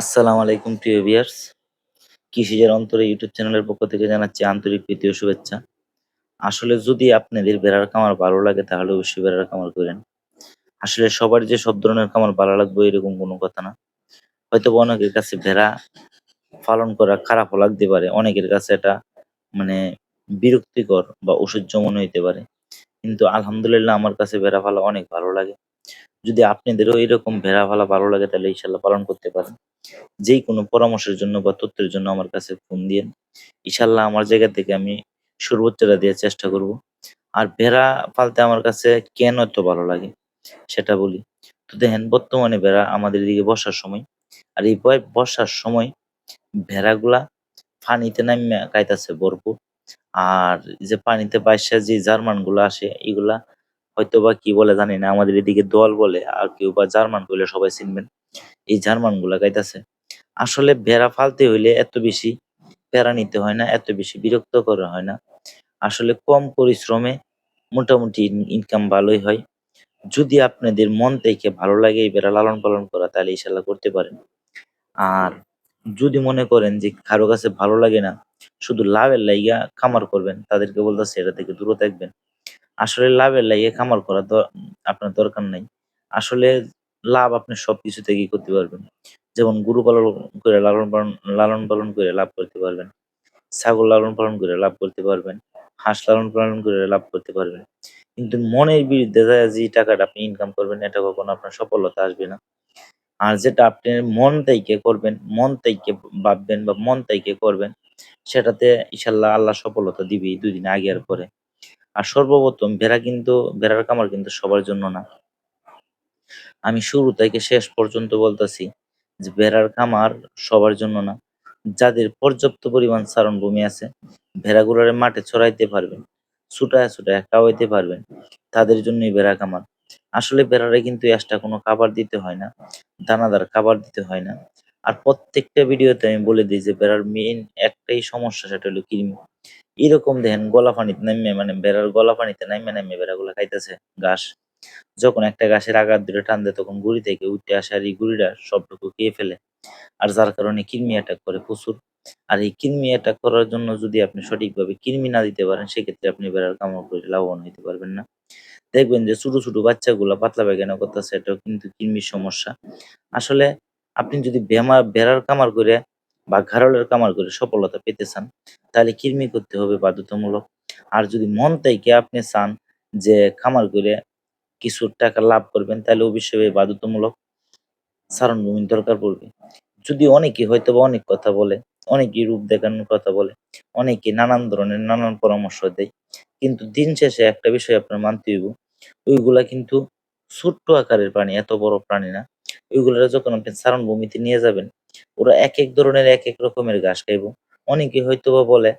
আসসালামু আলাইকুম, প্রিয় ভিউয়ার্স কৃষিজের অন্তরে ইউটিউব চ্যানেলের পক্ষ থেকে জানাচ্ছি আন্তরিক প্রীতি ও শুভেচ্ছা। আসলে যদি আপনাদের বেড়ার খামার ভালো লাগে, তাহলে অবশ্যই বেড়ার খামার করেন। আসলে সবার যে সব ধরনের খামার ভালো লাগবে, এরকম কোনো কথা না। হয়তো অনেকের কাছে ভেড়া পালন করা খারাপও লাগতে পারে। অনেকের কাছে এটা মানে বিরক্তিকর বা অসহ্য মনে হইতে পারে। কিন্তু আলহামদুলিল্লাহ আমার কাছে ভেড়া পালা অনেক ভালো লাগে। যদি আপনাদেরও এরকম ভেড়া পালা ভালো লাগে, তাহলে ইনশাল্লাহ পালন করতে পারেন। যেই কোনো পরামর্শের জন্য বা তথ্যের জন্য আমার কাছে ফোন দিয়েন। ইনশাল্লাহ আমার জায়গা থেকে আমি সর্বোচ্চটা দেওয়ার চেষ্টা করব। আর ভেড়া পালতে আমার কাছে কেন এত ভালো লাগে, সেটা বলি। তো দেখেন, বর্তমানে ভেড়া আমাদের এদিকে বর্ষার সময়। আর এই বর্ষার সময় ভেড়াগুলা পানিতে নামিয়া খাইতেছে ভরপুর। আর যে পানিতে বাইসা যে জার্মানগুলা আসে, এগুলা হয়তো বা কি বলে জানি না, আমাদের এদিকে দল বলে আর কেউ বা জার্মান বলে সবাই চিনবেন। এই জার্মানগুলা খাইতেছে আসলে ভেড়া ফালতে হইলে এত বেশি প্যারা নিতে হয় না, এত বেশি বিরক্ত করা হয় না। আসলে কম পরিশ্রমে মোটামুটি ইনকাম ভালোই হয়। যদি আপনাদের মন থেকে ভালো লাগে এই ভেড়া লালন পালন করা, তাহলে ইনশাল্লাহ করতে পারেন। আর যদি মনে করেন যে কারও কাছে ভালো লাগে না, শুধু লাভের লাইগা খামার করবেন, তাদেরকে বলতেছে এটা থেকে দূরে থাকবেন। আসলে লাভের লাইগা খামার করা দ- আপনার দরকার নাই। আসলে লাভ আপনি সবকিছু থেকেই করতে পারবেন। যেমন গরু পালন করে লালন পালন লালন পালন করে লাভ করতে পারবেন। ছাগল লালন পালন করে লাভ করতে পারবেন। হাঁস লালন পালন করে লাভ করতে পারবেন। কিন্তু মনের বিরুদ্ধে যে টাকাটা আপনি ইনকাম করবেন, এটা কখনো আপনার সফলতা আসবে না। আর যেটা আপনি মন থেকে করবেন, মন থেকে ভাববেন বা মন থেকে করবেন, সেটাতে ইনশাল্লাহ আল্লাহ সফলতা দিবেই দুদিন আগে আর পরে। আর সর্বপ্রথম ভেড়া কিন্তু, ভেড়ার কামার কিন্তু সবার জন্য না। আমি শুরু থেকে শেষ পর্যন্ত বলতেছি যে ভেড়ার খামার সবার জন্য না। যাদের পর্যাপ্ত পরিমাণ চারণ ভূমি আছে, ভেড়াগুলোরে মাঠে ছড়াইতে পারবেন, ছুটায় ছুটায় খাওয়াইতে পারবেন, তাদের জন্যই ভেড়া খামার আসলে ভেড়ারে কিন্তু এক্সট্রা কোনো খাবার দিতে হয় না, দানাদার খাবার দিতে হয় না। আর প্রত্যেকটা ভিডিওতে আমি বলে দিই যে ভেড়ার মেইন একটাই সমস্যা, সেটা হলো কৃমি। এরকম দেখেন গলা পানিতে নামে মানে বেড়ার গলা পানিতে নামে নামে বেড়াগুলা খাইতেছে ঘাস। যখন একটা গাছের আঘাত ধরে টান দেয় তখন গুড়ি থেকে উঠে আসে আর এই গুড়িটা সবটুকু খেয়ে ফেলে। আর যার কারণে কৃমি অ্যাটাক করে প্রচুর। আর এই কৃমি অ্যাটাক করার জন্য যদি আপনি সঠিকভাবে কৃমি না দিতে পারেন, সেক্ষেত্রে আপনি বেড়ার কামড় করে লাভবান হতে পারবেন না। দেখবেন যে ছোট ছোট বাচ্চাগুলো পাতলা পায়খানা করতেছে, এটাও কিন্তু কৃমির সমস্যা। আসলে আপনি যদি বেমার বেড়ার কামার করে বা ঘাড়লের কামার করে সফলতা পেতে চান, তাহলে কৃমি করতে হবে বাধ্যতামূলক। আর যদি মন থেকে আপনি চান যে খামার করে কিছু টাকা লাভ করবেন, তাহলে অবশ্যই বাধ্যতামূলক সারণ ভূমির দরকার পড়বে। যদি অনেকে হয়তো বা অনেক কথা বলে, অনেকেই রূপ দেখানোর কথা বলে, অনেকে নানান ধরনের নানান পরামর্শ দেয়, কিন্তু দিন শেষে একটা বিষয় আপনার মানতে হইব, ওইগুলা কিন্তু ছোট্ট আকারের প্রাণী, এত বড় প্রাণী না। ওইগুলা যখন আপনি চারণ ভূমিতে নিয়ে যাবেন ওরা এক এক ধরনের এক এক রকমের ঘাস খাইবো। অনেকে হয়তো বা বলে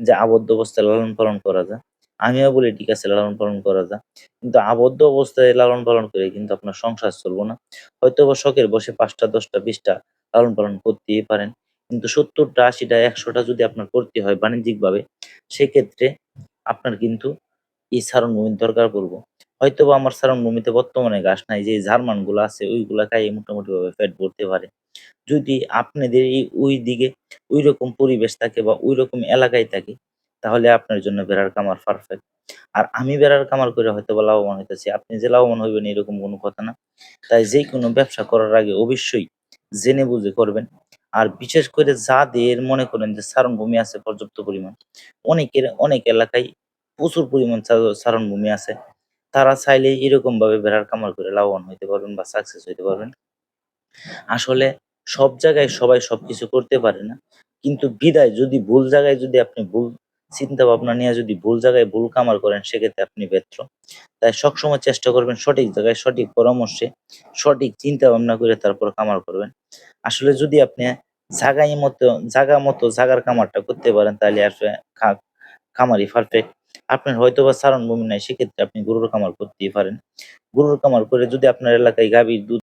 যে আবদ্ধ অবস্থায় লালন পালন করা যায়। আমিও বলি, ঠিক আছে, লালন পালন করা যায়। কিন্তু আবদ্ধ অবস্থায় লালন পালন করে কিন্তু আপনার সংসার চলবো না। হয়তো বা শখের বসে পাঁচটা, দশটা, বিশটা লালন পালন করতেই পারেন। কিন্তু সত্তরটা, আশিটা, একশোটা যদি আপনার করতে হয় বাণিজ্যিক ভাবে সেক্ষেত্রে আপনার কিন্তু এই সারণ দরকার পড়ব। হয়তো বা আমার সারণ ভূমিতে বর্তমানে ঘাস নাই যে গুলো আছে, ওইগুলা খাইয়ে মোটামুটি ভাবে পেট ভরতে পারে। যদি আপনাদের এই ওই দিকে ওই রকম পরিবেশ থাকে বা ওই রকম এলাকায় থাকে, তাহলে আপনার জন্য বেড়ার কামার পারফেক্ট আর আমি বেড়ার কামার করে হয়তো বা লাভবান হইতেছি। আপনি যে লাভবান হইবেন, এরকম কোনো কথা না। তাই যে কোনো ব্যবসা করার আগে অবশ্যই জেনে বুঝে করবেন। আর বিশেষ করে যাদের মনে করেন যে সারণ ভূমি আছে পর্যাপ্ত পরিমাণ, অনেকের, অনেক এলাকায় প্রচুর পরিমাণ সারণ ভূমি আছে। তারা চাইলে এরকম ভাবে বেড়ার কামার করে লাভবান হইতে পারবেন বা সাকসেস হইতে পারবেন। আসলে সব জায়গায় সবাই সবকিছু করতে পারে না। কিন্তু বিদায় যদি ভুল জায়গায় যদি আপনি ভুল চিন্তা ভাবনা নিয়ে যদি ভুল জায়গায় ভুল কামার করেন, সেক্ষেত্রে আপনি ব্যর্থ। তাই সবসময় চেষ্টা করবেন সঠিক জায়গায় সঠিক পরামর্শে সঠিক চিন্তা ভাবনা করে তারপর কামার করবেন। আসলে যদি আপনি জাগাই মতো, জাগা মতো জাগার কামারটা করতে পারেন, তাহলে আর খা- খামারই পারফেক্ট আপনার হয়তো বা সারণ ভূমি নাই, সেক্ষেত্রে আপনি গরুর খামার করতেই পারেন। গরুর খামার করে যদি আপনার এলাকায় গাভীর দুধ